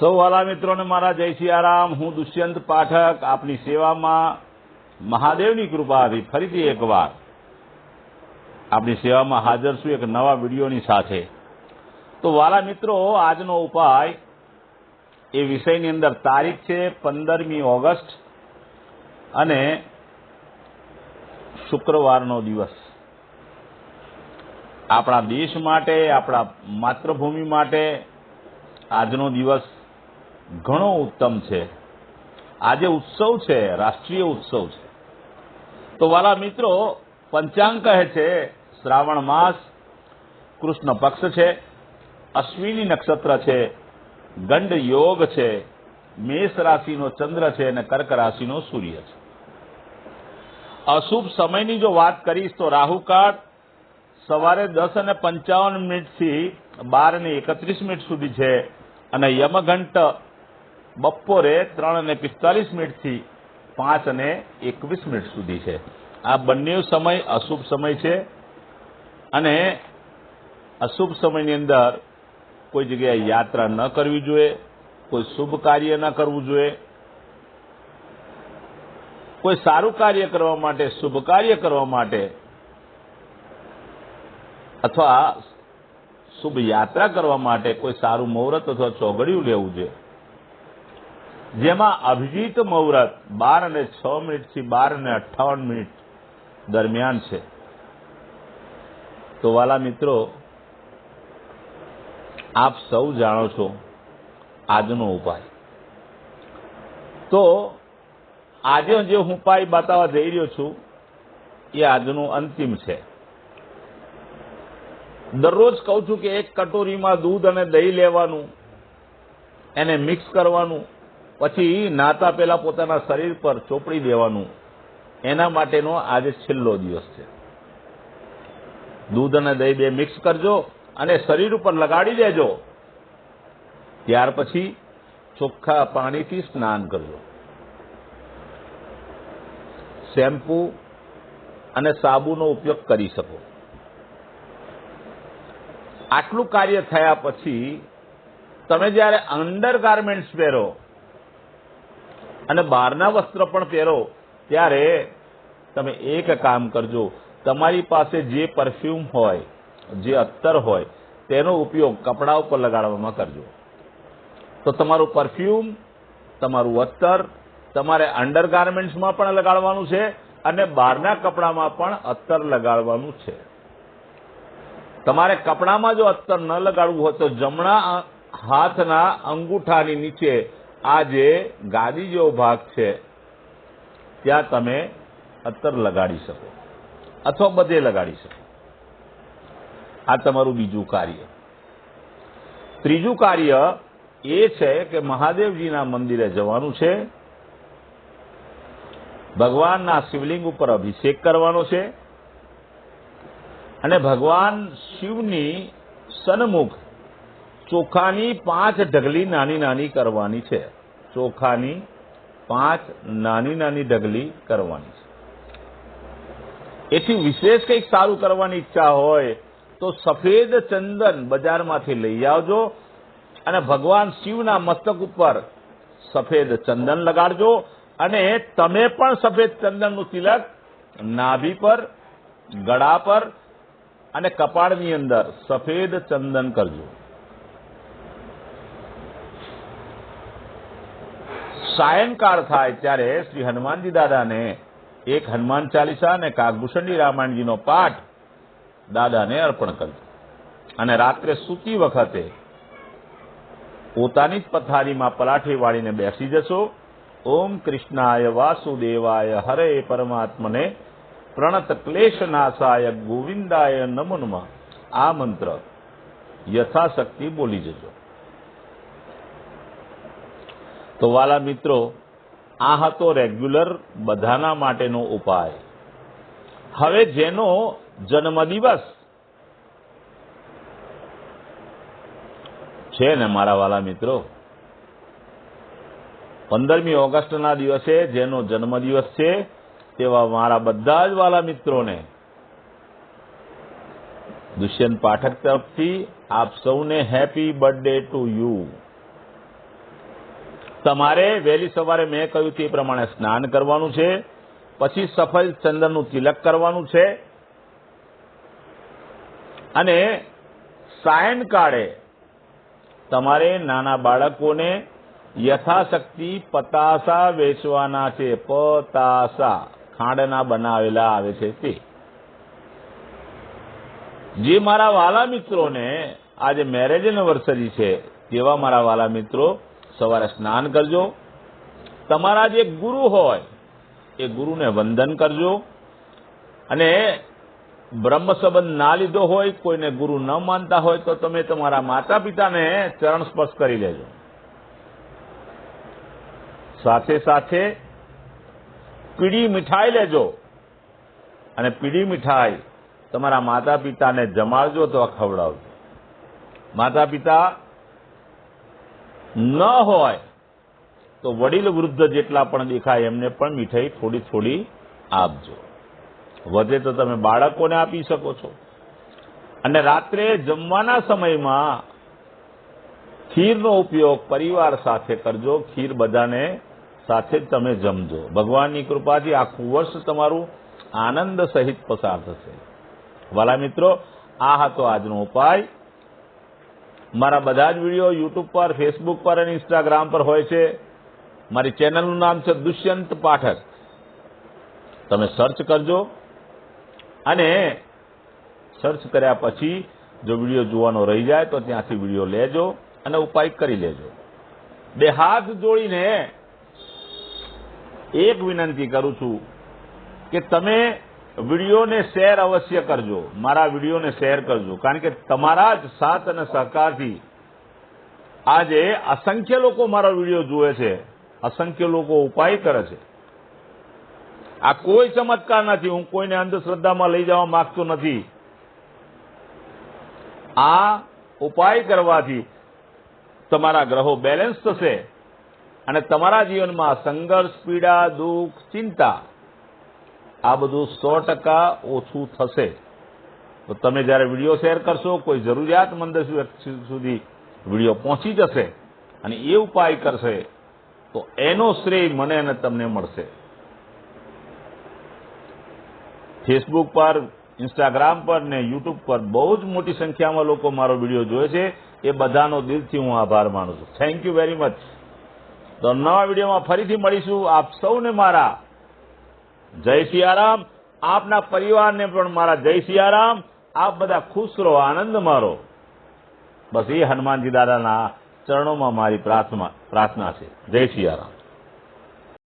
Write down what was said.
સૌ વાલા મિત્રોને મારા જય સિયારામ હું દુષ્યંત પાઠક આપની સેવામાં મહાદેવની કૃપાથી ફરીથી એકવાર આપની સેવામાં હાજર છું એક નવા વિડીયોની સાથે. તો વાલા મિત્રો, આજનો ઉપાય એ વિષયની અંદર તારીખ છે પંદરમી ઓગસ્ટ અને શુક્રવારનો દિવસ. આપણા દેશ માટે, આપણા માતૃભૂમિ માટે આજનો દિવસ ઘણો ઉત્તમ છે. આજે ઉત્સવ છે, રાષ્ટ્રીય ઉત્સવ છે. તો વાલા મિત્રો, પંચાંગ કહે છે, શ્રાવણ માસ, કૃષ્ણ પક્ષ છે, અશ્વિની નક્ષત્ર છે, ગંડ યોગ છે, મેષ રાશિનો ચંદ્ર છે અને કર્ક રાશિનો સૂર્ય છે. અશુભ સમયની જો વાત કરીશ તો રાહુકાળ સવારે દસ અને પંચાવન મિનિટથી બાર ને એકત્રીસ મિનિટ સુધી છે અને યમઘંટ બપોરે ત્રણ અને પિસ્તાલીસ મિનિટથી પાંચ અને એકવીસ મિનિટ સુધી છે. આ બંને સમય અશુભ સમય છે અને અશુભ સમયની અંદર કોઈ જગ્યાએ યાત્રા ન કરવી જોઈએ, કોઈ શુભ કાર્ય ન કરવું જોઈએ, કોઈ સારું કાર્ય કરવા માટે, શુભ કાર્ય કરવા માટે અથવા શુભ યાત્રા કરવા માટે કોઈ સારું મુહૂર્ત અથવા ચોગડિયું લેવું છે જેમાં અભિજીત મુહૂર્ત બાર અને છ મિનિટથી બાર અને અઠ્ઠાવન મિનિટ દરમિયાન છે. તો વાલા મિત્રો, આપ સૌ જાણો છો આજનો ઉપાય. તો આજે જે હું ઉપાય બતાવવા જઈ રહ્યો છું, એ આજનું અંતિમ છે. દરરોજ કહું છું કે એક કટોરીમાં દૂધ અને દહીં લેવાનું, એને મિક્સ કરવાનું પછી નાતા પહેલા પોતાના શરીર પર ચોપડી દેવાનું. એના માટેનો આજે છેલ્લો દિવસ છે. દૂધ અને દહીં બે મિક્સ કરજો અને શરીર ઉપર લગાડી દેજો. ત્યાર પછી ચોખ્ખા પાણીથી સ્નાન કરજો. શેમ્પુ અને સાબુનો ઉપયોગ કરી શકો. આટલું કાર્ય થયા પછી તમે જ્યારે અંડર ગાર્મેન્ટ્સ પહેરો અને બહારના વસ્ત્ર પણ પહેરો, ત્યારે તમે એક કામ કરજો, તમારી પાસે જે પરફ્યુમ હોય, જે અત્તર હોય, તેનો ઉપયોગ કપડા ઉપર લગાડવામાં કરજો. તો તમારું પરફ્યુમ તમારું અત્તર, તમારે અંડરગાર્મેન્ટ્સમાં પણ લગાડવાનું છે અને બહારના કપડામાં પણ અત્તર લગાડવાનું છે. તમારે કપડામાં જો અત્તર ન લગાડવું હોય તો જમણા હાથના અંગૂઠાની નીચે આ જે ગાદી જેવો ભાગ છે, ત્યાં તમે અત્તર લગાડી શકો, અથવા બધે લગાડી શકો. આ તમારું બીજું કાર્ય. ત્રીજું કાર્ય એ છે કે મહાદેવજીના મંદિરે જવાનું છે. ભગવાનના શિવલિંગ ઉપર અભિષેક કરવાનો છે. અને ભગવાન શિવની સન્મુખ ચોખાની પાંચ ઢગલી નાની નાની કરવાની છે. ચોખાની પાંચ નાની નાની ઢગલી કરવાની છે. એથી વિશેષ કંઈક સારું કરવાની ઈચ્છા હોય તો સફેદ ચંદન બજારમાંથી લઈ આવજો અને ભગવાન શિવના મસ્તક ઉપર સફેદ ચંદન લગાડજો અને તમે પણ સફેદ ચંદનનું તિલક નાભી પર, ગળા પર અને કપાળની અંદર સફેદ ચંદન કરજો. સાયંકાળ થાય ત્યારે શ્રી હનુમાનજી દાદાને એક હનુમાન ચાલીસા અને કાગભૂષણજી રામાયણજીનો પાઠ દાદાને અર્પણ કરજો. અને રાત્રે સૂતી વખતે પોતાની જ પથારીમાં પલાઠી વાળીને બેસી જશો. ઓમ કૃષ્ણાય વાસુદેવાય હરે પરમાત્મને પ્રણત ક્લેશનાશાય ગોવિંદાય નમનમાં આ મંત્ર યથાશક્તિ બોલી જજો. તો વાલા મિત્રો, આ હતો રેગ્યુલર બધાના માટેનો ઉપાય. હવે જેનો જન્મદિવસ છે ને મારા વાલા મિત્રો, પંદરમી ઓગસ્ટના દિવસે જેનો જન્મદિવસ છે તેવા મારા બધા જ વાલા મિત્રોને દુષ્યંત પાઠક તરફથી આપ સૌને હેપી બર્થડે ટુ યુ તમારે વહેલી સવારે મેં કહ્યું તે પ્રમાણે સ્નાન કરવાનું છે, પછી સફેદ ચંદનનું તિલક કરવાનું છે, અને સાયનકાળે તમારે નાના બાળકોને યથાશક્તિ પતાસા વેચવાના છે પતાસા ખાંડના બનાવેલા આવે છે તે. જે મારા વાલા મિત્રોને આજે મેરેજ એનિવર્સરી છે, તેવા મારા વાલા મિત્રો સવારે સ્નાન કરજો. તમારા જે ગુરુ હોય, એ ગુરુને વંદન કરજો. અને બ્રહ્મ સંબંધ ના લીધો હોય, કોઈને ગુરુ ન માનતા હોય, તો તમે તમારા માતા પિતાને ચરણ સ્પર્શ કરી લેજો. સાથે સાથે પીળી મીઠાઈ લેજો. અને પીળી મીઠાઈ તમારા માતા પિતાને જમાડજો તો ખવડાવજો. માતા પિતા ન હોય, તો વડીલ વૃદ્ધ જેટલા પણ દેખાય, એમને પણ મીઠાઈ થોડી થોડી આપજો. વધે તો તમે બાળકોને આપી શકો છો. અને રાત્રે જમવાના સમયમાં ખીરનો ઉપયોગ પરિવાર સાથે કરજો. ખીર બધાને સાથે જ તમે જમજો. ભગવાનની કૃપાથી આખું વર્ષ તમારું આનંદ સહિત પસાર થશે. વાલા મિત્રો, આ હતો આજનો ઉપાય. મારા બધા જ વીડિયો યુટ્યુબ પર ફેસબુક પર અને ઇન્સ્ટાગ્રામ પર હોય છે. મારી ચેનલનું નામ છે દુષ્યંત પાઠક. તમે સર્ચ કરજો. અને સર્ચ કર્યા પછી જો વીડિયો જોવાનો રહી જાય તો ત્યાંથી વીડિયો લેજો અને ઉપાય કરી લેજો. બે હાથ જોડીને એક વિનંતી કરું છું કે તમે વિડીયોને શેર અવશ્ય કરજો. મારા વિડીયોને શેર કરજો. કારણ કે તમારા જ સાથ અને સહકારથી આજે અસંખ્ય લોકો મારો વીડિયો જુએ છે. અસંખ્ય લોકો ઉપાય કરે છે. આ કોઈ ચમત્કાર નથી. હું કોઈને અંધશ્રદ્ધામાં લઈ જવા માંગતો નથી. આ ઉપાય કરવાથી તમારા ગ્રહો બેલેન્સ થશે અને તમારા જીવનમાં સંઘર્ષ, પીડા, દુઃખ, ચિંતા આ બધું સો ટકા ઓછું થશે. તો તમે જ્યારે વીડિયો શેર કરશો, કોઈ જરૂરિયાતમંદ સુધી વીડિયો પહોંચી જશે અને એ ઉપાય કરશે, તો એનો શ્રેય મને અને તમને મળશે. ફેસબુક પર ઇન્સ્ટાગ્રામ પર ને યુટ્યુબ પર બહુ જ મોટી સંખ્યામાં લોકો મારો વીડિયો જોવે છે. એ બધાનો દિલથી હું આભાર માનું છું. થેન્ક યુ વેરી મચ તો નવા વિડીયોમાં ફરીથી મળીશું. આપ સૌને મારા જય સિયારામ. આપના પરિવારને પણ મારા જય સિયારામ. આપ બધા ખુશ રહો, આનંદ મારો. બસ એ હનુમાનજી દાદાના ચરણોમાં મારી પ્રાર્થના છે. જય સિયારામ.